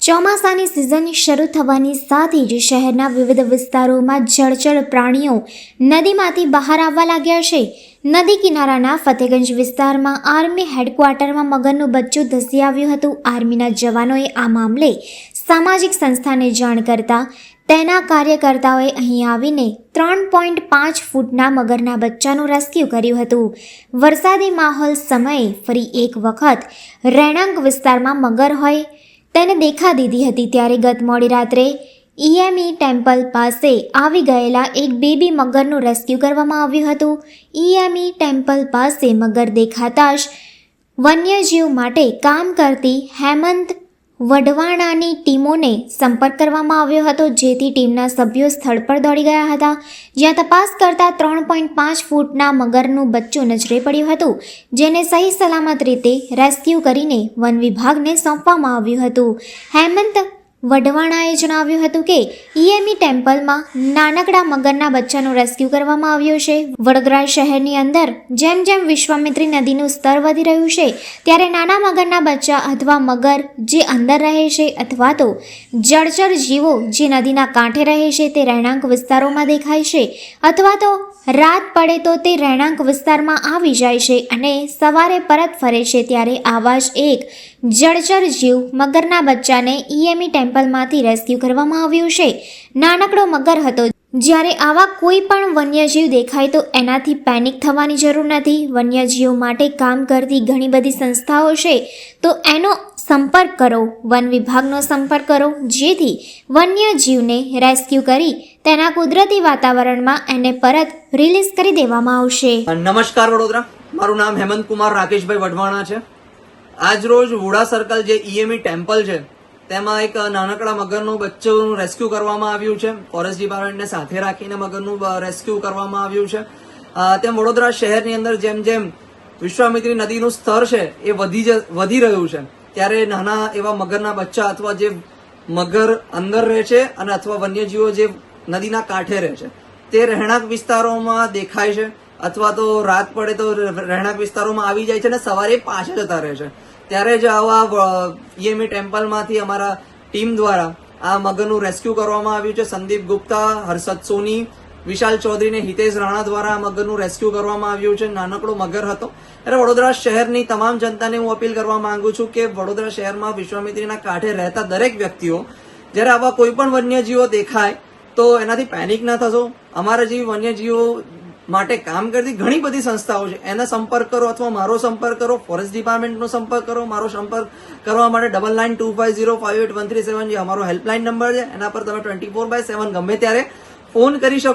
ચોમાસાની સિઝન શરૂ થવાની સાથે જ શહેરના વિવિધ વિસ્તારોમાં જળચર પ્રાણીઓ નદીમાંથી બહાર આવવા લાગ્યા છે. નદી કિનારાના ફતેગંજ વિસ્તારમાં આર્મી હેડક્વાર્ટરમાં મગરનું બચ્ચું ધસી આવ્યું હતું. આર્મીના જવાનોએ આ મામલે સામાજિક સંસ્થાને જાણ કરતા તેના કાર્યકર્તાઓએ અહીં આવીને ત્રણ પોઈન્ટ પાંચ ફૂટના મગરના બચ્ચાનું રેસ્ક્યુ કર્યું હતું. વરસાદી માહોલ સમયે ફરી એક વખત રહેણાંક વિસ્તારમાં મગર હોય તેને દેખા દીધી હતી ત્યારે ગત મોડી રાત્રે ઈએમઈ ટેમ્પલ પાસે આવી ગયેલા એક બેબી મગરનું રેસ્ક્યુ કરવામાં આવ્યું હતું. ઈએમઈ ટેમ્પલ પાસે મગર દેખાતા જ વન્યજીવ માટે કામ કરતી હેમંત વઢવાણાની ટીમોને સંપર્ક કરવામાં આવ્યો હતો, જેથી ટીમના સભ્યો સ્થળ પર દોડી ગયા હતા. જ્યાં તપાસ કરતા ત્રણ પોઈન્ટ પાંચ ફૂટના મગરનું બચ્ચું નજરે પડ્યું હતું, જેને સહી સલામત રીતે રેસ્ક્યુ કરીને વન વિભાગને સોંપવામાં આવ્યું હતું. હેમંત વઢવાણાએ જણાવ્યું હતું કે ઈએમઈ ટેમ્પલમાં નાનકડા મગરના બચ્ચાનું રેસ્ક્યુ કરવામાં આવ્યું છે. વડોદરા શહેરની અંદર જેમ જેમ વિશ્વામિત્રી નદીનું સ્તર વધી રહ્યું છે, ત્યારે નાના મગરના બચ્ચા અથવા મગર જે અંદર રહે છે અથવા તો જળચર જીવો જે નદીના કાંઠે રહે છે તે રહેણાંક વિસ્તારોમાં દેખાય છે, અથવા તો રાત પડે તો તે રહેણાંક વિસ્તારમાં આવી જાય છે અને સવારે પરત ફરે છે ત્યારે આવા જ એક જળચર જીવ મગરના બચ્ચાને ઈએમઈ ટેમ્પલમાંથી રેસ્ક્યુ કરવામાં આવ્યું છે. નાનકડો મગર હતો. જ્યારે આવા કોઈ પણ વન્યજીવ દેખાય તો એનાથી પેનિક થવાની જરૂર નથી. વન્યજીવો માટે કામ કરતી ઘણી બધી સંસ્થાઓ છે. તો એનો સંપર્ક કરો. વન વિભાગનો સંપર્ક કરો. જેથી વન્ય જીવને રેસ્ક્યુ કરી તેના કુદરતી વાતાવરણમાં એને પરત રિલીઝ કરી દેવામાં આવશે. નમસ્કાર વડોદરા. મારું નામ હેમંત કુમાર રાકેશભાઈ વઢવાણા છે. આજ રોજ વુડા સર્કલ જે ઈએમઈ ટેમ્પલ છે, તેમાં એક નાનકડા મગરનું બચ્ચું રેસ્ક્યુ કરવામાં આવ્યું છે. ફોરેસ્ટ ડિપાર્ટમેન્ટને સાથે રાખીને મગરનું રેસ્ક્યુ કરવામાં આવ્યું છે. તેમ વડોદરા શહેરની અંદર જેમ જેમ વિશ્વામિત્રી નદીનું સ્તર છે, એ વધી વધી રહ્યું છે. ત્યારે નાના એવા મગરના બચ્ચા અથવા જે મગર અંદર રહે છે અને અથવા વન્યજીવો જે નદીના કાંઠે રહે છે, તે રહેણાંક વિસ્તારોમાં દેખાય છે અથવા તો રાત પડે તો રહેણાંક વિસ્તારોમાં આવી જાય છે અને સવારે પાછા જતા રહે છે. ત્યારે જ આવા ઈએમઈ ટેમ્પલમાંથી અમારા ટીમ દ્વારા આ મગરનું રેસ્ક્યુ કરવામાં આવ્યું છે. સંદીપ ગુપ્તા, હર્ષદ સોની વિશાલ ચૌધરીને હિતેશ રાણા દ્વારા આ મગરનું રેસ્ક્યુ કરવામાં આવ્યું છે. નાનકડો મગર હતો. ત્યારે વડોદરા શહેરની તમામ જનતાને હું અપીલ કરવા માંગુ છું કે વડોદરા શહેરમાં વિશ્વામિત્રીના કાંઠે રહેતા દરેક વ્યક્તિઓ, જ્યારે આવા કોઈ પણ વન્યજીવો દેખાય, તો એનાથી પેનિક ના થશો. અમારા જેવી વન્યજીવો માટે કામ કરતી ઘણી બધી સંસ્થાઓ છે. એના સંપર્ક કરો અથવા મારો સંપર્ક કરો ફોરેસ્ટ ડિપાર્ટમેન્ટનો સંપર્ક કરો, મારો સંપર્ક કરવા માટે double nine two five zero five eight one three seven જે અમારો હેલ્પલાઇન નંબર છે, એના પર તમે ટ્વેન્ટી ફોર બાય સેવન ગમે ત્યારે ફોન કરી શકો.